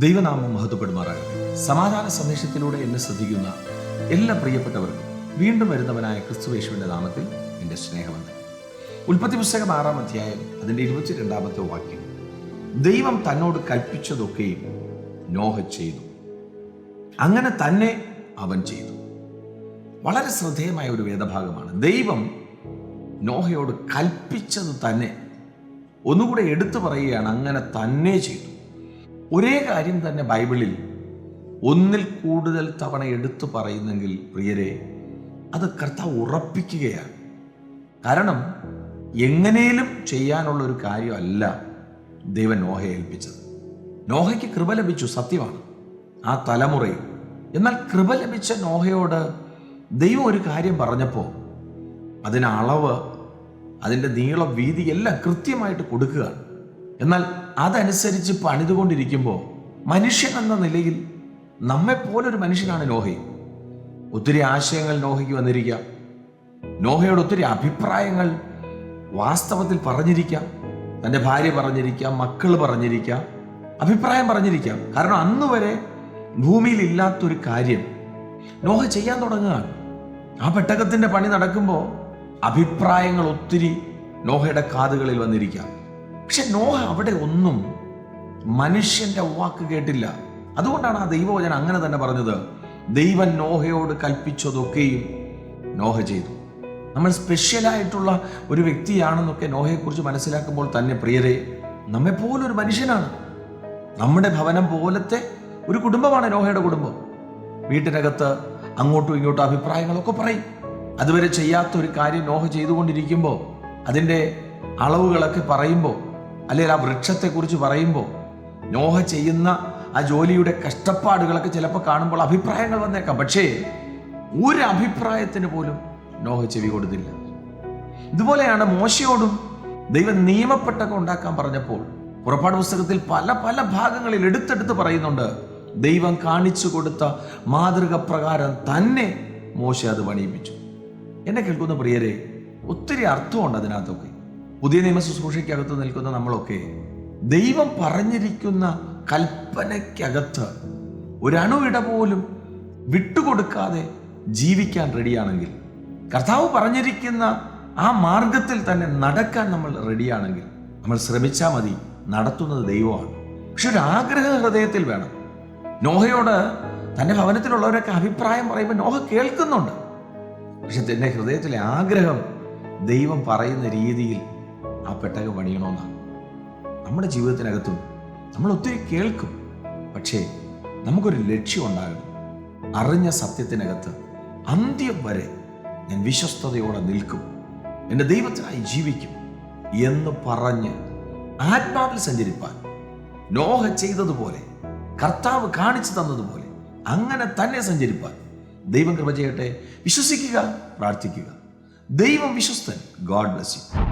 ദൈവനാമം മഹത്വപ്പെടുമാറാകട്ടെ. സമാധാന സന്ദേശത്തിലൂടെ എന്നെ ശ്രദ്ധിക്കുന്ന എല്ലാ പ്രിയപ്പെട്ടവർക്കും വീണ്ടും വരുന്നവനായ ക്രിസ്തു ക്രിസ്തുവേശുവിന്റെ നാമത്തിൽ എന്റെ സ്നേഹമുണ്ട് ഉൽപ്പത്തി പുസ്തകം ആറാം അധ്യായം അതിന്റെ ഇരുപത്തിരണ്ടാമത്തെ വാക്യം. ദൈവം തന്നോട് കൽപ്പിച്ചതൊക്കെയും നോഹ ചെയ്തു. അങ്ങനെ തന്നെ അവൻ ചെയ്തു. വളരെ ശ്രദ്ധേയമായ ഒരു വേദഭാഗമാണ്. ദൈവം നോഹയോട് കൽപ്പിച്ചത് തന്നെ. ഒന്നുകൂടെ എടുത്തു പറയുകയാണ് അങ്ങനെ തന്നെ ചെയ്തു. ഒരേ കാര്യം തന്നെ ബൈബിളിൽ ഒന്നിൽ കൂടുതൽ തവണ എടുത്തു പറയുന്നെങ്കിൽ പ്രിയരെ അത് കർത്താവ് ഉറപ്പിക്കുകയാണ്. കാരണം എങ്ങനെയും ചെയ്യാനുള്ള ഒരു കാര്യമല്ല ദൈവൻ നോഹയെ ഏൽപ്പിച്ചത്. നോഹയ്ക്ക് കൃപ ലഭിച്ചു സത്യമാണ്. ആ തലമുറയിൽ. എന്നാൽ കൃപ ലഭിച്ച നോഹയോട് ദൈവം ഒരു കാര്യം പറഞ്ഞപ്പോൾ അതിന് അളവ് അതിന്റെ നീളം വീതി എല്ലാം കൃത്യമായിട്ട് കൊടുക്കുകയാണ്. എന്നാൽ അതനുസരിച്ച് പണിതുകൊണ്ടിരിക്കുമ്പോൾ മനുഷ്യൻ എന്ന നിലയിൽ നമ്മെപ്പോലൊരു മനുഷ്യനാണ് നോഹി. ഒത്തിരി ആശയങ്ങൾ നോഹയ്ക്ക് വന്നിരിക്കാം. നോഹയോട് ഒത്തിരി അഭിപ്രായങ്ങൾ വാസ്തവത്തിൽ പറഞ്ഞിരിക്കാം. തന്റെ ഭാര്യ പറഞ്ഞിരിക്കാം മക്കൾ പറഞ്ഞിരിക്കാം അഭിപ്രായം പറഞ്ഞിരിക്കാം. കാരണം അന്ന് വരെ ഭൂമിയിൽ ഇല്ലാത്തൊരു കാര്യം നോഹ ചെയ്യാൻ തുടങ്ങുകയാണ്. ആ പെട്ടകത്തിന്റെ പണി നടക്കുമ്പോൾ അഭിപ്രായങ്ങൾ ഒത്തിരി നോഹയുടെ കാതുകളിൽ വന്നിരിക്കാം. പക്ഷെ നോഹ അവിടെ ഒന്നും മനുഷ്യന്റെ വാക്ക് കേട്ടില്ല. അതുകൊണ്ടാണ് ആ ദൈവവചനം അങ്ങനെ തന്നെ പറഞ്ഞത്. ദൈവം നോഹയോട് കൽപ്പിച്ചതൊക്കെയും നോഹ ചെയ്തു. നമ്മൾ സ്പെഷ്യലായിട്ടുള്ള ഒരു വ്യക്തിയാണെന്നൊക്കെ നോഹയെക്കുറിച്ച് മനസ്സിലാക്കുമ്പോൾ തന്നെ പ്രിയരെ നമ്മെപ്പോലൊരു മനുഷ്യനാണ്. നമ്മുടെ ഭവനം പോലത്തെ ഒരു കുടുംബമാണ് നോഹയുടെ കുടുംബം. വീട്ടിനകത്ത് അങ്ങോട്ടും ഇങ്ങോട്ടും അഭിപ്രായങ്ങളൊക്കെ പറയും. അതുവരെ ചെയ്യാത്ത ഒരു കാര്യം നോഹ ചെയ്തുകൊണ്ടിരിക്കുമ്പോൾ അതിന്റെ അളവുകളൊക്കെ പറയുമ്പോൾ അല്ലെങ്കിൽ ആ വൃക്ഷത്തെക്കുറിച്ച് പറയുമ്പോൾ നോഹ ചെയ്യുന്ന ആ ജോലിയുടെ കഷ്ടപ്പാടുകളൊക്കെ ചിലപ്പോൾ കാണുമ്പോൾ അഭിപ്രായങ്ങൾ വന്നേക്കാം. പക്ഷേ ഒരു അഭിപ്രായത്തിന് പോലും നോഹ ചെവി കൊടുത്തില്ല. ഇതുപോലെയാണ് മോശയോടും ദൈവം നിയമപ്പെട്ടൊക്കെ ഉണ്ടാക്കാൻ പറഞ്ഞപ്പോൾ പുറപ്പാട് പുസ്തകത്തിൽ പല പല ഭാഗങ്ങളിൽ എടുത്തെടുത്ത് പറയുന്നുണ്ട് ദൈവം കാണിച്ചു കൊടുത്ത മാതൃക പ്രകാരം തന്നെ മോശ അത് പണിയിപ്പിച്ചു. എന്നെ കേൾക്കുന്ന പ്രിയരെ ഒത്തിരി അർത്ഥമുണ്ട് അതിനകത്തൊക്കെ. പുതിയ നിയമ ശുശ്രൂഷയ്ക്കകത്ത് നിൽക്കുന്ന നമ്മളൊക്കെ ദൈവം പറഞ്ഞിരിക്കുന്ന കൽപ്പനയ്ക്കകത്ത് ഒരണുവിട പോലും വിട്ടുകൊടുക്കാതെ ജീവിക്കാൻ റെഡിയാണെങ്കിൽ കർത്താവ് പറഞ്ഞിരിക്കുന്ന ആ മാർഗത്തിൽ തന്നെ നടക്കാൻ നമ്മൾ റെഡിയാണെങ്കിൽ നമ്മൾ ശ്രമിച്ചാൽ മതി നടത്തുന്നത് ദൈവമാണ്. പക്ഷെ ഒരു ആഗ്രഹ ഹൃദയത്തിൽ വേണം. നോഹയോട് തന്റെ ഭവനത്തിലുള്ളവരൊക്കെ അഭിപ്രായം പറയുമ്പോൾ നോഹ കേൾക്കുന്നുണ്ട്. പക്ഷെ തന്റെ ഹൃദയത്തിലെ ആഗ്രഹം ദൈവം പറയുന്ന രീതിയിൽ ആ പെട്ടകം പണിയണമെന്നാണ് നമ്മുടെ ജീവിതത്തിനകത്തും നമ്മൾ ഒത്തിരി കേൾക്കും. പക്ഷേ നമുക്കൊരു ലക്ഷ്യം ഉണ്ടാകണം. അറിഞ്ഞ സത്യത്തിനകത്ത് അന്ത്യം വരെ ഞാൻ വിശ്വസ്തയോടെ നിൽക്കും. എന്റെ ദൈവത്തിനായി ജീവിക്കും എന്ന് പറഞ്ഞ് ആത്മാവിൽ സഞ്ചരിപ്പാൻ നോഹ ചെയ്തതുപോലെ കർത്താവ് കാണിച്ചു തന്നതുപോലെ അങ്ങനെ തന്നെ സഞ്ചരിപ്പാൻ ദൈവം കൃപ ചെയ്യട്ടെ. വിശ്വസിക്കുക പ്രാർത്ഥിക്കുക. ദൈവം വിശ്വസ്തൻ. God bless you.